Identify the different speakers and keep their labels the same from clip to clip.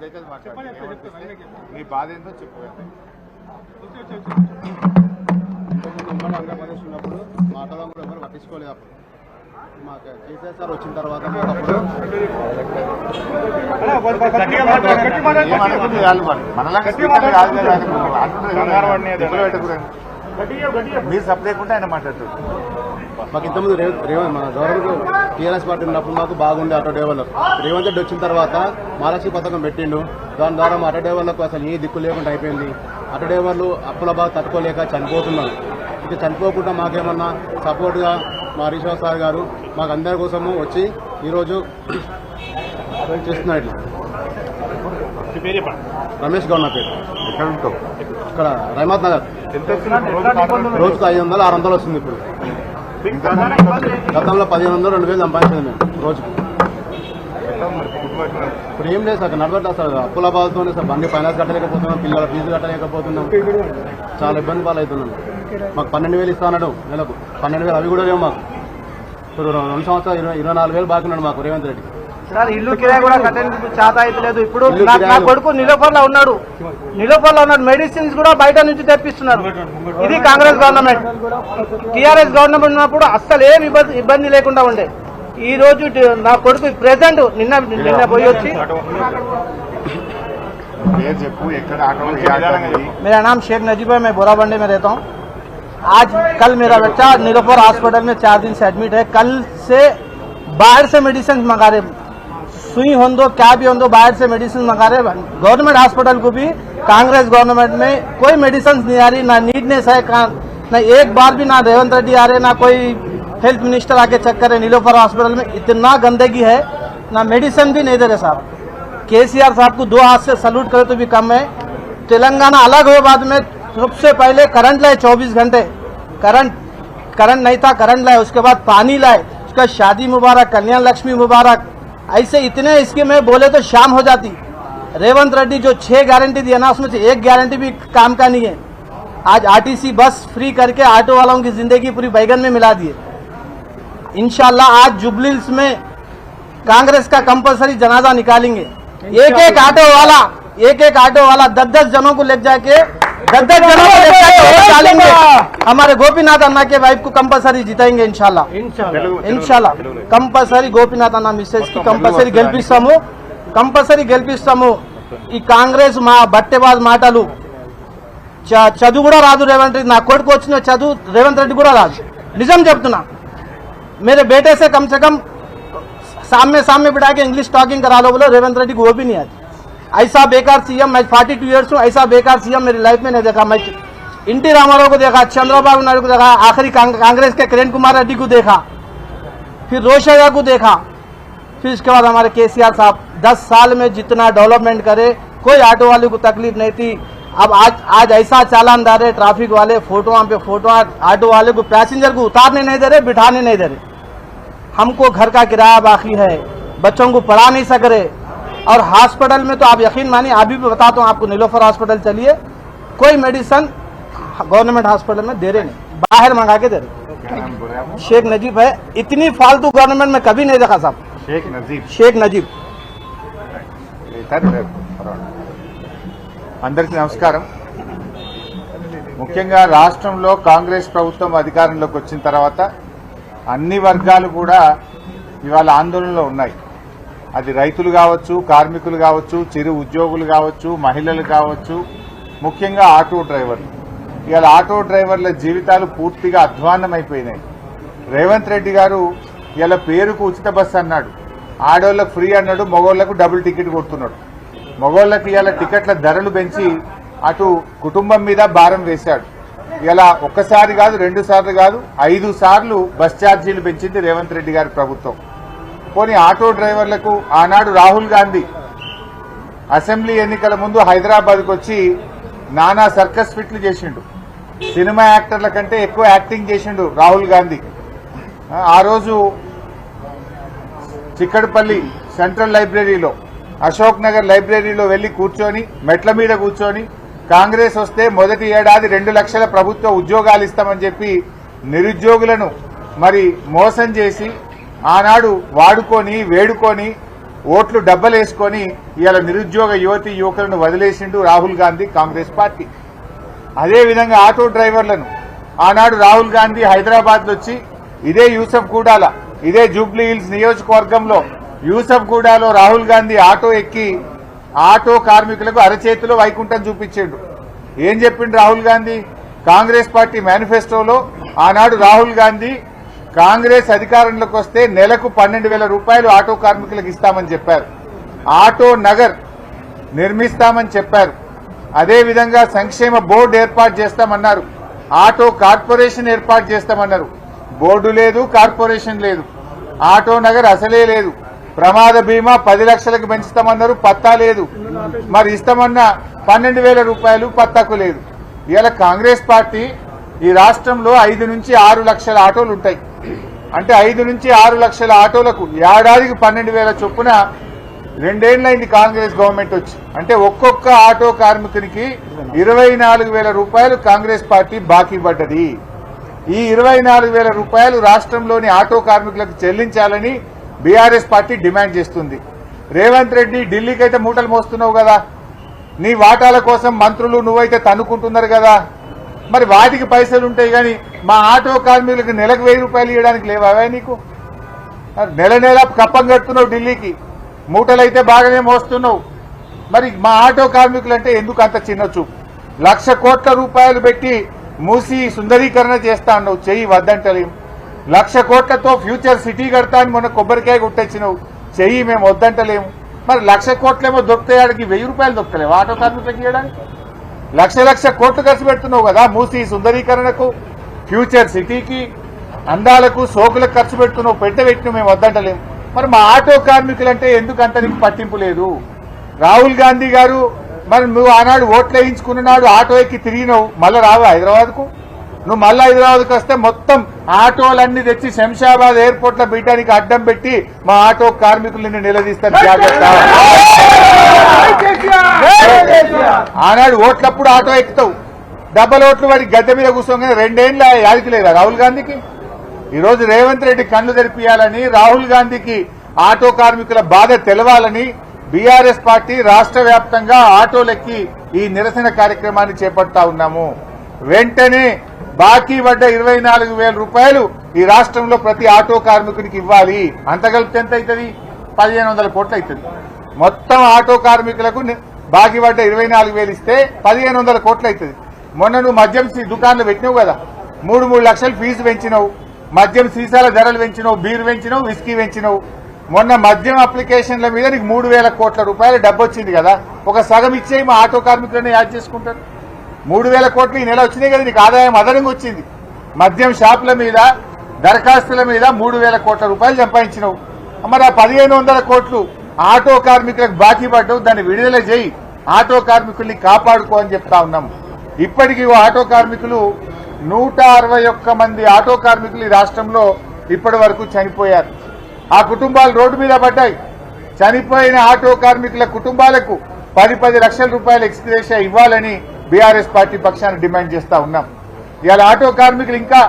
Speaker 1: దయచేసి మాట్లాడండి నీ బాధ ఏంటో చెప్పు
Speaker 2: ఉమ్మడి ఆంధ్రప్రదేశ్ ఉన్నప్పుడు ఎవరు పట్టించుకోలేదు అప్పుడు. మాకు కేసీఆర్ సార్ వచ్చిన తర్వాత
Speaker 1: మరి సపరేట్ ఆయన మాట్లాడుతారు
Speaker 2: మాకు ఇంతకుముందు రేవ్ రేవంత్ మన గవర్నమెంట్ టీఆర్ఎస్ పార్టీ ఉన్నప్పుడు మాకు బాగుండే ఆటో డ్రైవర్లకు రేవంత్ రెడ్డి వచ్చిన తర్వాత మహాలక్ష్మి పథకం పెట్టిండు. దాని ద్వారా మా ఆటో డ్రైవర్లకు అసలు ఏ దిక్కు లేకుండా అయిపోయింది. ఆటో డ్రైవర్లు అప్పుల బాగా తట్టుకోలేక చనిపోతున్నారు. ఇక చనిపోకుండా మాకేమన్నా సపోర్ట్గా మా హరీశ్వర్ సార్ గారు మాకు అందరి కోసము వచ్చి ఈరోజు చేస్తున్నారు ఇట్లా. రమేష్ గౌడ్ నా పేరు. ఇక్కడ రహమత్ నగర్. రోజుకు ఐదు వందలు ఆరు వందలు వస్తుంది ఇప్పుడు. గతంలో పదిహేను వందలు రెండు వేలు సంపాదించింది మేము రోజుకు. ఇప్పుడు ఏం లేదు సార్ నడవట్లేదు సార్ అప్పుల బాధతోనే సార్ బండి ఫైనాన్స్ కట్టలేకపోతున్నాం పిల్లల ఫీజు కట్టలేకపోతున్నాం. చాలా ఇబ్బంది పాలవుతున్నాం. మాకు పన్నెండు వేలు ఇస్తాడు నెలకు. పన్నెండు వేలు అవి కూడా లేవు మాకు. ఇప్పుడు రెండు సంవత్సరాలు ఇరవై ఇరవై నాలుగు వేలు బాగున్నాడు మాకు రేవంత్ రెడ్డి.
Speaker 3: సార్ ఇల్లు కిరాయి కూడా కట్టడానికి చేత అయితే లేదు ఇప్పుడు
Speaker 2: ఇల్లు
Speaker 3: నా- నా
Speaker 2: కిరాయిలు.
Speaker 3: కొడుకు నిలోఫర్లో ఉన్నాడు నిలోఫర్లో ఉన్నాడు మెడిసిన్స్ కూడా బయట నుంచి తెప్పిస్తున్నారు ఇది కాంగ్రెస్ గవర్నమెంట్ టిఆర్ఎస్ గవర్నమెంట్ ఉన్నప్పుడు అస్సలు ఏం ఇబ్బంది ఇబ్బంది లేకుండా ఉండే ఈ రోజు టి- నా కొడుకు ప్రెసెంట్ నిన్న నిన్న పోయి వచ్చి
Speaker 1: పేరు చెప్పు ఎక్కడ ఆటో ఏ ఆటో అనేది.
Speaker 3: मेरा नाम शेख नजीब है मैं बोराबंडे में रहता हूँ आज कल मेरा बच्चा नीलोफर हॉस्पिटल में चार दिन से एडमिट है कल से बाहर से मेडिसिन मंगा रहे सुई हो क्या भी हो बाहर से मेडिसिन मंगा रहे गवर्नमेंट हॉस्पिटल को भी, कांग्रेस गवर्नमेंट में कोई मेडिसिन नहीं आ रही, ना नीटनेस है ना एक बार भी ना रेवंत रेड्डी आ रहे, ना कोई हेल्थ मिनिस्टर आके चेक करे नीलोफर हॉस्पिटल में इतना गंदगी है, ना मेडिसिन भी नहीं दे रहे साहब। केसीआर साहब को दो हाथ से सल्यूट करे तो भी कम है। तेलंगाना अलग हुए बाद में, सबसे पहले करंट लाए 24 घंटे। करंट करंट नहीं था करंट लाए, उसके बाद पानी लाए, उसका शादी मुबारक कल्याण लक्ष्मी मुबारक ऐसे इतने स्कीमें बोले तो शाम हो जाती। रेवंत रेड्डी जो छह गारंटी दिया ना उसमें से एक गारंटी भी काम का नहीं है। आज आरटीसी बस फ्री करके ऑटो वालों की ज़िंदगी पूरी बैगन में मिला दिए। इनशाला आज जुबलिल्स में कांग्रेस का कंपलसरी जनाजा निकालेंगे। एक एक ऑटो वाला एक एक ऑटो वाला दस दस जनों को ले जाके दस दस जनों को ले जाके वोट डालेंगे हमारे गोपीनाथ अन्ना के वाइफ को कंपलसरी जिताएंगे इंशाल्लाह
Speaker 1: తెలుగు
Speaker 3: ఇన్షాల్లా కంపల్సరీ గోపీనాథ్ అన్న మిస్సెస్ కి కంపల్సరీ గెలిపిస్తాము కంపల్సరీ గెలిపిస్తాము ఈ కాంగ్రెస్ మా బట్టెబాజ్ మాటలు చ- చదువు కూడా రాదు రేవంత్ రెడ్డి నా కొడుకు వచ్చిన చదువు రేవంత్ రెడ్డి కూడా రాదు నిజం చెప్తున్నా मेरे बेटे से कम से कम सामने सामने बिठा के इंग्लिश टॉकिंग करा लो बोलो रेवंत रेड्डी को वो भी नहीं आती ऐसा बेकार सीएम, मैं फोर्टी टू ईयर्स हूँ, ऐसा बेकार सीएम मेरी लाइफ में नहीं देखा। मैं इंटी रामाराव को देखा चंद्रबाबू नायडू को देखा, आखिरी कांग्रेस के किरण कुमार रेड्डी को देखा, फिर रोशैया को देखा, फिर इसके बाद हमारे केसीआर साहब, दस साल में जितना डेवलपमेंट करे, कोई ऑटो वाले को तकलीफ़ नहीं थी। अब आज आज ऐसा चालान दे रहे ट्रैफ़िक वाले फ़ोटो पे फ़ोटो ऑटो वाले को पैसेंजर को उतारने नहीं दे रहे, बिठाने नहीं दे रहे। हमको घर का किराया बाकी है, बच्चों को पढ़ा नहीं सक रहे। और हॉस्पिटल में तो आप यकीन मानिए अभी भी बताता हूँ आपको नीलोफर हॉस्पिटल चलिए कोई मेडिसिन गवर्नमेंट हॉस्पिटल में दे रहे नहीं बाहर मंगा के दे रहे
Speaker 1: क्या नाम बोले आप?
Speaker 3: शेख नजीब है इतनी फालतू गवर्नमेंट में कभी नहीं देखा साहब
Speaker 1: షేక్ నజీబ్
Speaker 3: शेख नजीब
Speaker 1: సార్ అందరికీ నమస్కారం ముఖ్యంగా రాష్ట్రంలో కాంగ్రెస్ ప్రభుత్వం అధికారంలోకి వచ్చిన తర్వాత అన్ని వర్గాలు కూడా ఇవాళ ఆందోళనలో ఉన్నాయి అది రైతులు కావచ్చు కార్మికులు కావచ్చు చిరు ఉద్యోగులు కావచ్చు మహిళలు కావచ్చు ముఖ్యంగా ఆటో డ్రైవర్లు. ఇవాళ ఆటో డ్రైవర్ల జీవితాలు పూర్తిగా అధ్వాన్నమైపోయినాయి. రేవంత్ రెడ్డి గారు ఇలా పేరుకు ఉచిత బస్సు అన్నాడు. ఆడోళ్ళకు ఫ్రీ అన్నాడు మగోళ్ళకు డబుల్ టికెట్ కొడుతున్నాడు. మగోళ్ళకి ఇలా టికెట్ల ధరలు పెంచి అటు కుటుంబం మీద భారం వేశాడు. ఇలా ఒక్కసారి కాదు రెండు సార్లు కాదు ఐదు సార్లు బస్ ఛార్జీలు పెంచింది రేవంత్ రెడ్డి గారి ప్రభుత్వం. పోనీ ఆటో డ్రైవర్లకు ఆనాడు రాహుల్ గాంధీ అసెంబ్లీ ఎన్నికల ముందు హైదరాబాద్కు వచ్చి నానా సర్కస్ ఫిట్లు చేసిండు. సినిమా యాక్టర్ల కంటే ఎక్కువ యాక్టింగ్ చేసిండు రాహుల్ గాంధీ. ఆ- ఆ రోజు చిక్కడపల్లి సెంట్రల్ లైబ్రరీలో అశోక్ నగర్ లైబ్రరీలో వెళ్ళి కూర్చొని మెట్ల మీద కూర్చొని కాంగ్రెస్ వస్తే మొదటి ఏడాది రెండు లక్షల ప్రభుత్వ ఉద్యోగాలు ఇస్తామని చెప్పి నిరుద్యోగులను మరి మోసం చేసి ఆనాడు వాడుకొని వేడుకొని ఓట్లు డబ్బలేసుకొని ఇవాళ నిరుద్యోగ యువతి యువకులను వదిలేసిండు రాహుల్ గాంధీ కాంగ్రెస్ పార్టీ. అదే విధంగా ఆటో డ్రైవర్లను. ఆనాడు రాహుల్ గాంధీ హైదరాబాద్ వచ్చి ఇదే యూసఫ్ గూడాల ఇదే జూబ్లీ హిల్స్ నియోజకవర్గంలో యూసఫ్ గూడాలో రాహుల్ గాంధీ ఆటో ఎక్కి ఆటో కార్మికులకు అరచేతిలో వైకుంఠం చూపించాడు. ఏం చెప్పిండు రాహుల్ గాంధీ? కాంగ్రెస్ పార్టీ మేనిఫెస్టోలో ఆనాడు రాహుల్ గాంధీ కాంగ్రెస్ అధికారంలోకి వస్తే నెలకు పన్నెండు వేల రూపాయలు ఆటో కార్మికులకు ఇస్తామని చెప్పారు. ఆటో నగర్ నిర్మిస్తామని చెప్పారు. అదేవిధంగా సంక్షేమ బోర్డు ఏర్పాటు చేస్తామన్నారు. ఆటో కార్పొరేషన్ ఏర్పాటు చేస్తామన్నారు. బోర్డు లేదు కార్పొరేషన్ లేదు. ఆటో నగర్ అసలే లేదు. ప్రమాద బీమా పది లక్షలకు పెంచుతామన్నారు పత్తా లేదు. మరి ఇస్తామన్న పన్నెండు వేల రూపాయలు పత్తాకు లేదు. ఇవాళ కాంగ్రెస్ పార్టీ ఈ రాష్ట్రంలో ఐదు నుంచి ఆరు లక్షల ఆటోలు ఉంటాయి. అంటే ఐదు నుంచి ఆరు లక్షల ఆటోలకు ఏడాదికి పన్నెండు వేల చొప్పున రెండేళ్ళైంది కాంగ్రెస్ గవర్నమెంట్ వచ్చి. అంటే ఒక్కొక్క ఆటో కార్మికునికి ఇరవై నాలుగు వేల రూపాయలు కాంగ్రెస్ పార్టీ బాకీ పడ్డది. ఈ ఇరవై నాలుగు వేల రూపాయలు రాష్ట్రంలోని ఆటో కార్మికులకు చెల్లించాలని బీఆర్ఎస్ పార్టీ డిమాండ్ చేస్తుంది. రేవంత్ రెడ్డి ఢిల్లీకి అయితే మూటలు మోస్తున్నావు కదా. నీ వాటాల కోసం మంత్రులు నువ్వైతే తన్నుకుంటున్నారు కదా. మరి వాటికి పైసలు ఉంటాయి కానీ మా ఆటో కార్మికులకు నెలకు వెయ్యి రూపాయలు ఇవ్వడానికి లేవా నీకు? మరి నెల నెల కప్పం కడుతున్నావు ఢిల్లీకి. మూటలైతే బాగానే మోస్తున్నావు. మరి మా ఆటో కార్మికులు అంటే ఎందుకు అంత చిన్న చూపు? లక్ష కోట్ల రూపాయలు పెట్టి మూసి సుందరీకరణ చేస్తా అన్నావు. చెయ్యి వద్దంటలేం. లక్ష కోట్లతో ఫ్యూచర్ సిటీ కడతా అని మొన్న కొబ్బరికాయ కొట్టొచ్చినావు చెయ్యి మేము వద్దంటలేము మరి లక్ష కోట్లేమో దొరుకుతాయాడికి వెయ్యి రూపాయలు దొరుకుతలేవు ఆటో కార్మికులకు ఇవ్వడానికి? లక్ష లక్ష కోట్లు ఖర్చు పెడుతున్నావు కదా మూసి సుందరీకరణకు. ఫ్యూచర్ సిటీకి అందాలకు సోకులకు ఖర్చు పెట్టుకున్నావు పెట్ట పెట్టిన మేము వద్దంటలేము మరి మా ఆటో కార్మికులంటే ఎందుకు అంత నీకు పట్టింపు లేదు రాహుల్ గాంధీ గారు మరి నువ్వు ఆనాడు ఓట్లు వేయించుకున్న నాడు ఆటో ఎక్కి తిరిగినావు మళ్ళీ రావు హైదరాబాద్కు నువ్వు మళ్ళీ హైదరాబాద్కు వస్తే మొత్తం ఆటోలన్నీ తెచ్చి శంషాబాద్ ఎయిర్పోర్ట్లో అడ్డం పెట్టి మా ఆటో కార్మికులని నిలదీస్తాను జాగ్రత్త ఆనాడు ఓట్లప్పుడు ఆటో ఎక్కుతావు డబ్బల ఓట్లు వాడి గద్దె మీద కూర్చోగానే రెండేళ్ళ యాదికి లేదా రాహుల్ గాంధీకి? ఈరోజు రేవంత్ రెడ్డి కళ్ళు తెరిపియాలని రాహుల్ గాంధీకి ఆటో కార్మికుల బాధ తెలవాలని బీఆర్ఎస్ పార్టీ రాష్ట్ర వ్యాప్తంగా ఆటోలెక్కి ఈ నిరసన కార్యక్రమాన్ని చేపడతా ఉన్నాము. వెంటనే బాకీ పడ్డ ఇరవై నాలుగు వేల రూపాయలు ఈ రాష్ట్రంలో ప్రతి ఆటో కార్మికునికి ఇవ్వాలి. అంత కలిపితే ఎంత అవుతుంది పదిహేను వందల కోట్లు అవుతుంది మొత్తం ఆటో కార్మికులకు బాకీ పడ్డ ఇరవై నాలుగు వేలు ఇస్తే పదిహేను వందల కోట్లు అవుతుంది మొన్న నువ్వు మద్యం దుకాణాలు పెట్టినావు కదా. మూడు మూడు లక్షలు ఫీజు పెంచినావు. మద్యం సీసాల ధరలు పెంచినావు బీరు పెంచినావు విస్కీ పెంచినావు. మొన్న మద్యం అప్లికేషన్ల మీద నీకు మూడు వేల కోట్ల రూపాయల డబ్బు వచ్చింది కదా. ఒక సగం ఇచ్చే మా ఆటో కార్మికులను యాడ్ చేసుకుంటారు. మూడు వేల కోట్లు ఈ నెల వచ్చినాయి కదా నీకు ఆదాయం అదనంగా వచ్చింది. మద్యం షాపుల మీద దరఖాస్తుల మీద మూడు వేల కోట్ల రూపాయలు సంపాదించినావు. మరి ఆ పదిహేను వందల కోట్లు ఆటో కార్మికులకు బాకీ పడ్డవు దాన్ని విడుదల చేయి. ఆటో కార్మికుల్ని కాపాడుకో అని చెప్తా ఉన్నాం. ఇప్పటికీ ఆటో కార్మికులు నూట అరవై ఒక్క మంది ఆటో కార్మికులు ఈ రాష్ట్రంలో ఇప్పటి వరకు చనిపోయారు. ఆ కుటుంబాలు రోడ్డు మీద పడ్డాయి. చనిపోయిన ఆటో కార్మికుల కుటుంబాలకు పది పది లక్షల రూపాయల ఎక్స్గ్రేషియా ఇవ్వాలని బీఆర్ఎస్ పార్టీ పక్షాన డిమాండ్ చేస్తా ఉన్నాం. ఇవాళ ఆటో కార్మికులు ఇంకా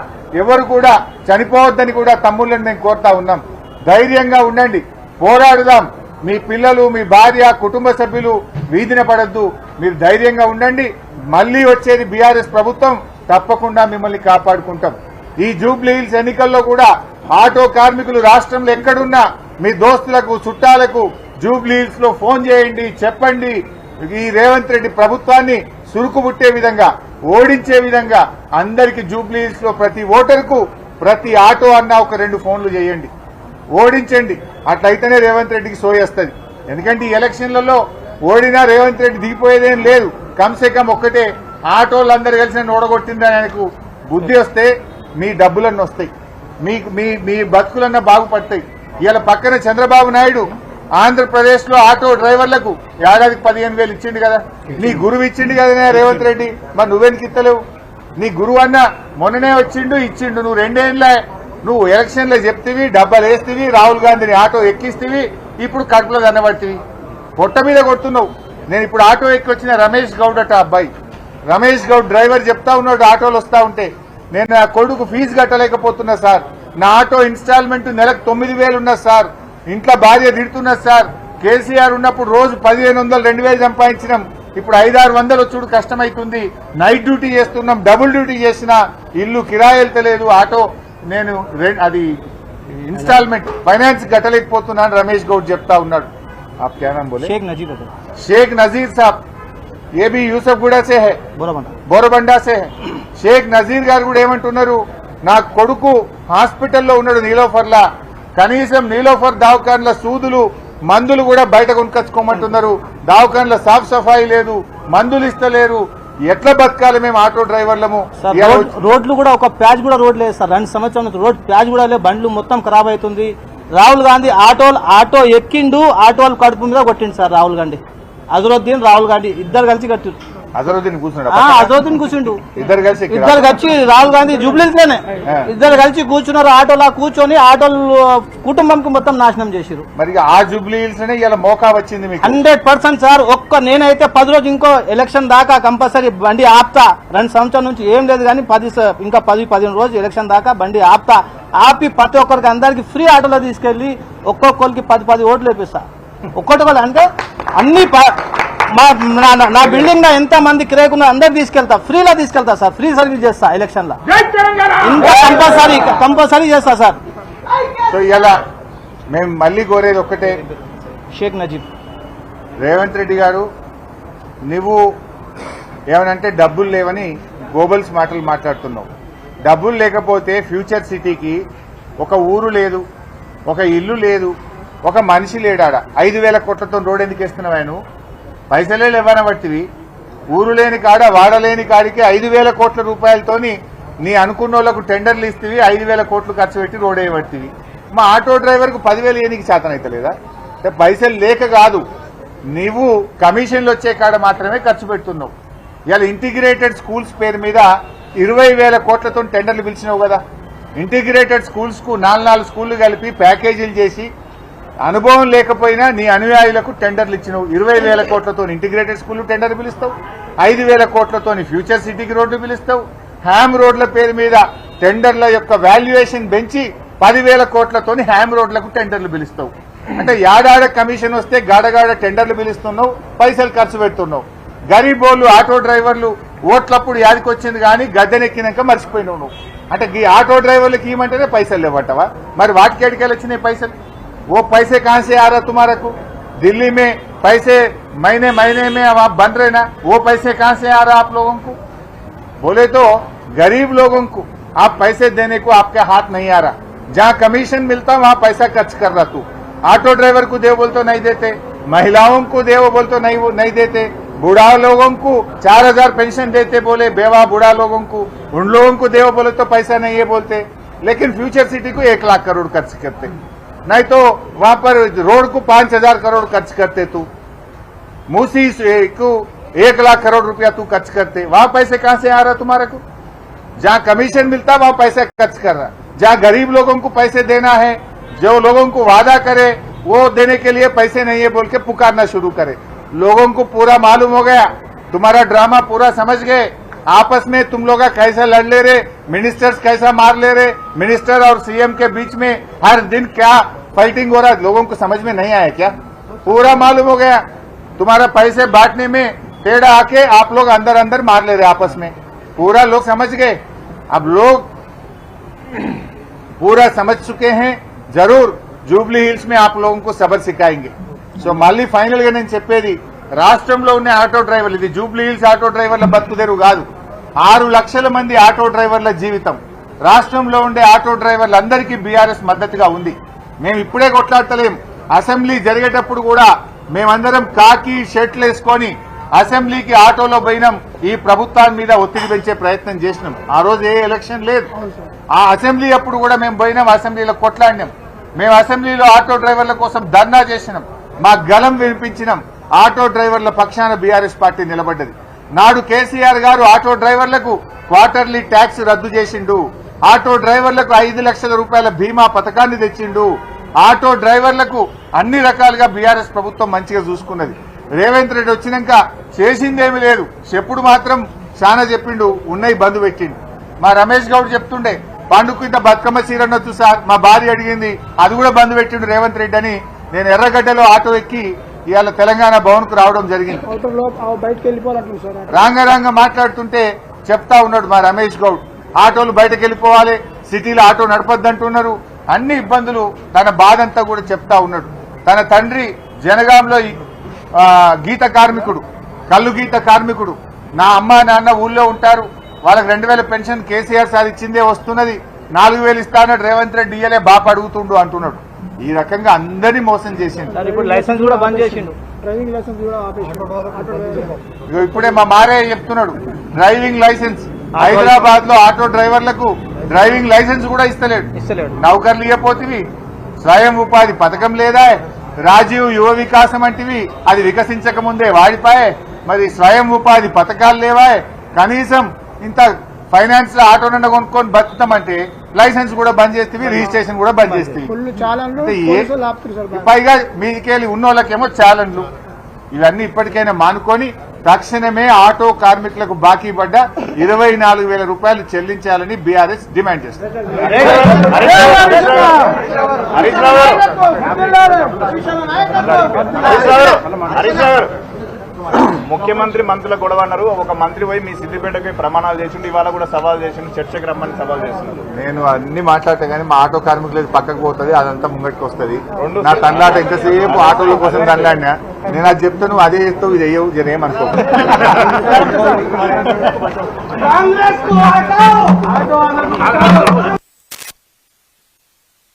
Speaker 1: ఎవరు కూడా చనిపోవద్దని కూడా తమ్ముళ్ళని మేము కోరుతా ఉన్నాం. ధైర్యంగా ఉండండి. పోరాడుదాం. మీ పిల్లలు మీ భార్య కుటుంబ సభ్యులు వీధిన పడద్దు. మీరు ధైర్యంగా ఉండండి. మళ్ళీ వచ్చేది బీఆర్ఎస్ ప్రభుత్వం తప్పకుండా మిమ్మల్ని కాపాడుకుంటాం. ఈ జూబ్లీ హిల్స్ ఎన్నికల్లో కూడా ఆటో కార్మికులు రాష్ట్రంలో ఎక్కడున్నా మీ దోస్తులకు చుట్టాలకు జూబ్లీ హిల్స్లో ఫోన్ చేయండి చెప్పండి. ఈ రేవంత్ రెడ్డి ప్రభుత్వాన్ని సురుకుబుట్టే విధంగా ఓడించే విధంగా అందరికి జూబ్లీ హిల్స్లో ప్రతి ఓటరుకు ప్రతి ఆటో అన్న ఒక రెండు ఫోన్లు చేయండి. ఓడించండి. అట్లయితేనే రేవంత్ రెడ్డికి సోయేస్తుంది. ఎందుకంటే ఈ ఎలక్షన్లలో ఓడినా రేవంత్ రెడ్డి దిగిపోయేదేం లేదు. కమ్సే కమ్ ఒక్కటే. ఆటోలందరూ కలిసి నన్ను ఓడగొట్టిందని ఆయనకు బుద్ధి వస్తే మీ డబ్బులన్నీ వస్తాయి. మీ మీ మీ బతుకులన్న బాగుపడతాయి. ఇవాళ పక్కన చంద్రబాబు నాయుడు ఆంధ్రప్రదేశ్లో ఆటో డ్రైవర్లకు ఏడాదికి పదిహేను వేలు ఇచ్చిండు కదా. నీ గురువు ఇచ్చిండు కదా రేవంత్ రెడ్డి? మరి నువ్వెందుకు ఇస్తలేవు? నీ గురువు అన్న మొన్ననే వచ్చిండు ఇచ్చిండు. నువ్వు రెండేళ్ళ నువ్వు ఎలక్షన్లో చెప్తివి డబ్బాలు వేస్తేవి రాహుల్ గాంధీని ఆటో ఎక్కిస్తేవి ఇప్పుడు కడుపులో దన్నబడితివి పొట్ట మీద కొడుతున్నావు. నేను ఇప్పుడు ఆటో ఎక్కి వచ్చిన రమేష్ గౌడ్ అట అబ్బాయి రమేష్ గౌడ్ డ్రైవర్ చెప్తా ఉన్నాడు ఆటోలు వస్తా ఉంటే నేను నా కొడుకు ఫీజు కట్టలేకపోతున్నా సార్ నా ఆటో ఇన్స్టాల్మెంట్ నెలకు తొమ్మిది వేలు ఉన్నది సార్ ఇంట్లో భార్య తిడుతున్నది సార్ కేసీఆర్ ఉన్నప్పుడు రోజు పదిహేను వందలు రెండు వేలు సంపాదించినాం ఇప్పుడు ఐదారు వందలు వచ్చుడు కష్టమైతుంది నైట్ డ్యూటీ చేస్తున్నాం డబుల్ డ్యూటీ చేసిన ఇల్లు కిరాయిలు తెలియదు ఆటో నేను రెం- అది ఇన్స్టాల్మెంట్ ఫైనాన్స్ కట్టలేకపోతున్నాను రమేష్ గౌడ్ చెప్తా ఉన్నాడు आप क्या नाम बोले
Speaker 3: शेख नजीब है
Speaker 1: शेख नजीर साहब ये भी యూసఫ్గూడ से है
Speaker 3: बोराबंड
Speaker 1: బోరబండా సే షేక్ నజీర్ గారు కూడా ఏమంటున్నారు నా కొడుకు హాస్పిటల్లో ఉన్నాడు నీలోఫర్లా కనీసం నీలోఫర్ దవాఖాన్ల సూదులు మందులు కూడా బయట కొనుకొచ్చుకోమంటున్నారు దవాఖాన్ల సాఫ్ సఫాయి లేదు మందులు ఇస్తలేరు ఎట్లా బతకాలి మేము ఆటో డ్రైవర్లము
Speaker 3: సార్
Speaker 1: ఇలా
Speaker 3: రోడ్- రోడ్లు కూడా ఒక ప్యాచ్ కూడా రోడ్ లేదు సార్ రెండు సంవత్సరాల నుంచి రోడ్ ప్యాచ్ కూడా లేదు బండ్లు మొత్తం ఖరాబ్ అవుతుంది Rahul Gandhi auto auto ఎక్కిండు auto వాళ్ళు కడుపు మీద కొట్టిండు సార్ రాహుల్ గాంధీ అజరుద్దీన్ రాహుల్ గాంధీ ఇద్దరు కలిసి కట్టిరు
Speaker 1: అజరుద్దీన్ కూర్చున్నాడు.
Speaker 3: అజరుద్దీన్ కూర్చుండు.
Speaker 1: ఇద్దరు కలిసి?
Speaker 3: ఇద్దరు కలిసి రాహుల్ గాంధీ జూబ్లీస్లోనే. ఇద్దరు కలిసి కూర్చున్నారు ఆటోలా కూర్చొని ఆటోలు కుటుంబంకి మొత్తం నాశనం చేసిరు
Speaker 1: మరి ఆ జూబ్లీ హిల్స్ నే ఇలా మోకా వచ్చింది మీకు.
Speaker 3: హండ్రెడ్ పర్సెంట్ సార్ ఒక్క నేనైతే పది రోజు ఇంకో ఎలక్షన్ దాకా కంపల్సరీ బండి ఆపుతా. రెండు సంవత్సరాల నుంచి ఏం లేదు కానీ పది ఇంకా పది పదిహేను రోజు ఎలక్షన్ దాకా బండి ఆపుతా. ఆపి ప్రతి ఒక్కరికి అందరికి ఫ్రీ ఆటోలో తీసుకెళ్ళి ఒక్కొక్కరికి పది పది ఓట్లు వేపిస్తా. ఒక్కొక్కటి అంటే అన్ని నా- బిల్డింగ్లో ఎంత మంది కిరాయికున్న అందరికి తీసుకెళ్తా. ఫ్రీలో తీసుకెళ్తా సార్. ఫ్రీ సర్వీస్ చేస్తా ఎలక్షన్లో ఇంకా కంపల్సరీ కంపల్సరీ చేస్తా సార్.
Speaker 1: సో ఇలా మేము మళ్ళీ కోరేది ఒక్కటే.
Speaker 3: షేక్ నజీబ్.
Speaker 1: రేవంత్ రెడ్డి గారు నువ్వు ఏమనంటే డబ్బులు లేవని గోబల్స్ మాటలు మాట్లాడుతున్నావు. డబ్బులు లేకపోతే ఫ్యూచర్ సిటీకి ఒక ఊరు లేదు ఒక ఇల్లు లేదు ఒక మనిషి లేడాడ. ఐదు వేల కోట్లతో రోడ్ ఎందుకు వేస్తున్నావు ఆయన? పైసలే లేవనబట్టివి ఊరు లేని కాడ వాడలేని కాడికి ఐదు వేల కోట్ల రూపాయలతోని నీ అనుకున్న వాళ్ళకు టెండర్లు ఇస్తేవి ఐదు వేల కోట్లు ఖర్చు పెట్టి రోడ్ వేయబట్టివి. మా ఆటో డ్రైవర్కు పదివేలు ఏనికి శాతం అవుతలేదా అంటే పైసలు లేక కాదు. నీవు కమిషన్లు వచ్చే కాడ మాత్రమే ఖర్చు పెడుతున్నావు. ఇవాళ ఇంటిగ్రేటెడ్ స్కూల్స్ పేరు మీద ఇరవై వేల కోట్లతో టెండర్లు పిలిచినావు కదా. ఇంటిగ్రేటెడ్ స్కూల్స్కు నాలుగు నాలుగు స్కూళ్ళు కలిపి ప్యాకేజీలు చేసి అనుభవం లేకపోయినా నీ అనుయాయులకు టెండర్లు ఇచ్చినవు. ఇరవై వేల కోట్లతో ఇంటిగ్రేటెడ్ స్కూల్ టెండర్ పిలుస్తావు. ఐదు వేల కోట్లతో ఫ్యూచర్ సిటీకి రోడ్డు పిలుస్తావు. హ్యామ్ రోడ్ల పేరు మీద టెండర్ల యొక్క వాల్యుయేషన్ పెంచి పదివేల కోట్లతోని హ్యామ్ రోడ్లకు టెండర్లు పిలుస్తావు. అంటే యాడాడ కమిషన్ వస్తే గాడగాడ టెండర్లు పిలుస్తున్నావు పైసలు ఖర్చు పెడుతున్నావు. గరీబోళ్ళు ఆటో డ్రైవర్లు ఓట్లప్పుడు యాదికొచ్చింది కానీ గద్దెనెక్కినాక మర్చిపోయినావు నువ్వు. అంటే ఈ ఆటో డ్రైవర్లకు ఇవ్వమంటేనే పైసలు లేవంటవా? మరి వాటికి ఎడికెళ్ళి వచ్చినాయి పైసలు? वो पैसे कहाँ से आ रहा तुम्हारे को? दिल्ली में पैसे महीने महीने में अब आप बन रहे ना, वो पैसे कहाँ से आ रहा आप लोगों को? बोले तो गरीब लोगों को, आप पैसे देने को आपके हाथ नहीं आ रहा। जहाँ कमीशन मिलता वहाँ पैसा खर्च कर रहा तू। ऑटो ड्राइवर को दे बोल तो नहीं देते, महिलाओं को दे वो बोल तो नहीं वो नहीं देते। बूढ़ा लोगों को चार हज़ार पेंशन देते बोले, बेवा बूढ़ा लोगों को। उन लोगों को दे बोले तो पैसा नहीं है बोलते। लेकिन फ्यूचर सिटी को एक लाख करोड़ खर्च करते। नहीं तो वहाँ पर रोड को पाँच हज़ार करोड़ खर्च करते तू। मूसी को एक लाख करोड़ रुपया तू खर्च करते। वहाँ पैसे कहाँ से आ रहा तुम्हारे को? जहाँ कमीशन मिलता, वहाँ पैसे खर्च कर रहा। जहाँ गरीब लोगों को पैसे देना है, जो लोगों को वादा करे, वो देने के लिए पैसे नहीं है, बोल के पुकारना शुरू करे। लोगों को पूरा मालूम हो गया, तुम्हारा ड्रामा पूरा समझ गए। आपस में तुम लोग कैसा लड़ ले रहे मिनिस्टर्स कैसा मार ले रहे मिनिस्टर और सीएम के बीच में हर दिन क्या फाइटिंग हो रहा है लोगों को समझ में नहीं आया क्या पूरा मालूम हो गया तुम्हारा पैसे बांटने में टेढ़ा आके आप लोग अंदर अंदर मार ले रहे आपस में पूरा लोग समझ गए अब लोग पूरा समझ चुके हैं जरूर జూబ్లీ హిల్స్ में आप लोगों को सबक सिखाएंगे సో మళ్ళీ ఫైనల్ గా నేను చెప్పేది రాష్ట్రంలో ఉన్న ఆటో డ్రైవర్లు ఇది జూబ్లీ హిల్స్ ఆటో డ్రైవర్ల బతుకుదెరువు కాదు. ఆరు లక్షల మంది ఆటో డ్రైవర్ల జీవితం. రాష్ట్రంలో ఉండే ఆటో డ్రైవర్లందరికీ బీఆర్ఎస్ మద్దతుగా ఉంది. మేము ఇప్పుడే కొట్లాడతలేం. అసెంబ్లీ జరిగేటప్పుడు కూడా మేమందరం కాకి షర్ట్లు వేసుకొని అసెంబ్లీకి ఆటోలో పోయినాం. ఈ ప్రభుత్వాన్ని మీద ఒత్తిడి పెంచే ప్రయత్నం చేసినాం. ఆ రోజు ఏ ఎలక్షన్ లేదు. ఆ అసెంబ్లీ అప్పుడు కూడా మేము పోయినాం అసెంబ్లీలో కొట్లాడినాం. మేము అసెంబ్లీలో ఆటో డ్రైవర్ల కోసం ధర్నా చేసినాం. మా గలం వినిపించినాం. ఆటో డ్రైవర్ల పక్షాన బీఆర్ఎస్ పార్టీ నిలబడ్డది. నాడు కేసీఆర్ గారు ఆటో డ్రైవర్లకు క్వార్టర్లీ ట్యాక్స్ రద్దు చేసిండు. ఆటో డ్రైవర్లకు ఐదు లక్షల రూపాయల బీమా పథకాన్ని తెచ్చిండు. ఆటో డ్రైవర్లకు అన్ని రకాలుగా బీఆర్ఎస్ ప్రభుత్వం మంచిగా చూసుకున్నది. రేవంత్ రెడ్డి వచ్చినాక చేసిందేమీ లేదు. చెప్పుడు మాత్రం చాలా చెప్పిండు ఉన్నయి బంధు పెట్టిండు. మా రమేష్ గౌడ్ చెప్తుండే పండుకు ఇంత బతుకమ్మ సీరన్నొచ్చు సార్ మా భార్య అడిగింది అది కూడా బంద్ పెట్టిండు రేవంత్ రెడ్డి అని. నేను ఎర్రగడ్డలో ఆటో ఎక్కి ఇవాళ తెలంగాణ భవన్కు రావడం జరిగింది. రాంగ రాంగ మాట్లాడుతుంటే చెప్తా ఉన్నాడు మా రమేష్ గౌడ్. ఆటోలు బయటకు వెళ్ళిపోవాలి సిటీలో ఆటో నడపద్దంటున్నారు. అన్ని ఇబ్బందులు తన బాధ అంతా కూడా చెప్తా ఉన్నాడు. తన తండ్రి జనగాంలో గీత కార్మికుడు కల్లు గీత కార్మికుడు. నా అమ్మ నాన్న ఊళ్ళో ఉంటారు. వాళ్ళకి రెండు వేల పెన్షన్ కేసీఆర్ సార్ ఇచ్చిందే వస్తున్నది. నాలుగు వేలు ఇస్తానన్నాడు రేవంత్ రెడ్డి ఇయ్యలే బాప అడుగుతుండు అంటున్నాడు. ఈ రకంగా అందరినీ మోసం చేసిండు.
Speaker 3: సార్ ఇప్పుడు లైసెన్స్ కూడా బంద్ చేసిండు.
Speaker 4: డ్రైవింగ్ లైసెన్స్ కూడా ఆపేసాడు. ఆటో డ్రైవర్
Speaker 1: ఇగో ఇప్పుడే మా మారే చెప్తున్నాడు డ్రైవింగ్ లైసెన్స్. హైదరాబాద్లో ఆటో డ్రైవర్లకు డ్రైవింగ్ లైసెన్స్ కూడా ఇస్తలేడు.
Speaker 3: ఇస్తలేడు.
Speaker 1: నౌకర్లు ఇవ్వపోతివి స్వయం ఉపాధి పథకం లేదా రాజీవ్ యువ వికాసం అంటివి అది వికసించక ముందే వాడిపాయే మరి స్వయం ఉపాధి పథకాలు లేవా కనీసం ఇంత ఫైనాన్స్లో ఆటో నుండి కొనుక్కొని బతుకుతామంటే లైసెన్స్ కూడా బంద్ చేస్తేవి రిజిస్ట్రేషన్ కూడా బంద్
Speaker 4: బాగా.
Speaker 1: పైగా మీదికెళ్ళి ఉన్నోళ్ళకేమో ఛాలెంజ్లు ఇవన్నీ ఇప్పటికైనా మానుకొని తక్షణమే ఆటో కార్మికులకు బాకీ పడ్డ ఇరవై నాలుగు వేల రూపాయలు చెల్లించాలని బీఆర్ఎస్ డిమాండ్ చేస్తుంది
Speaker 5: గారు, ముఖ్యమంత్రి మంత్రుల గొడవ అన్నారు. ఒక మంత్రి పోయి మీ సిద్దిపేటకి ప్రమాణాలు చేసిండు ఇవాళ కూడా సవాల్ చేసిండు చర్చకు రమ్మని సవాల్ చేస్తున్నారు
Speaker 1: నేను అన్ని మాట్లాడతా కానీ మా ఆటో కార్మికులు పక్కకు పోతుంది అదంతా ముంగటికి వస్తుంది. నా తండ్లాట ఎంతసేపు ఆటోల కోసం తండ్లాడినా నేను అది చెప్తే నువ్వు అదే చేస్తావు ఇది అయ్యవు
Speaker 4: కాంగ్రెస్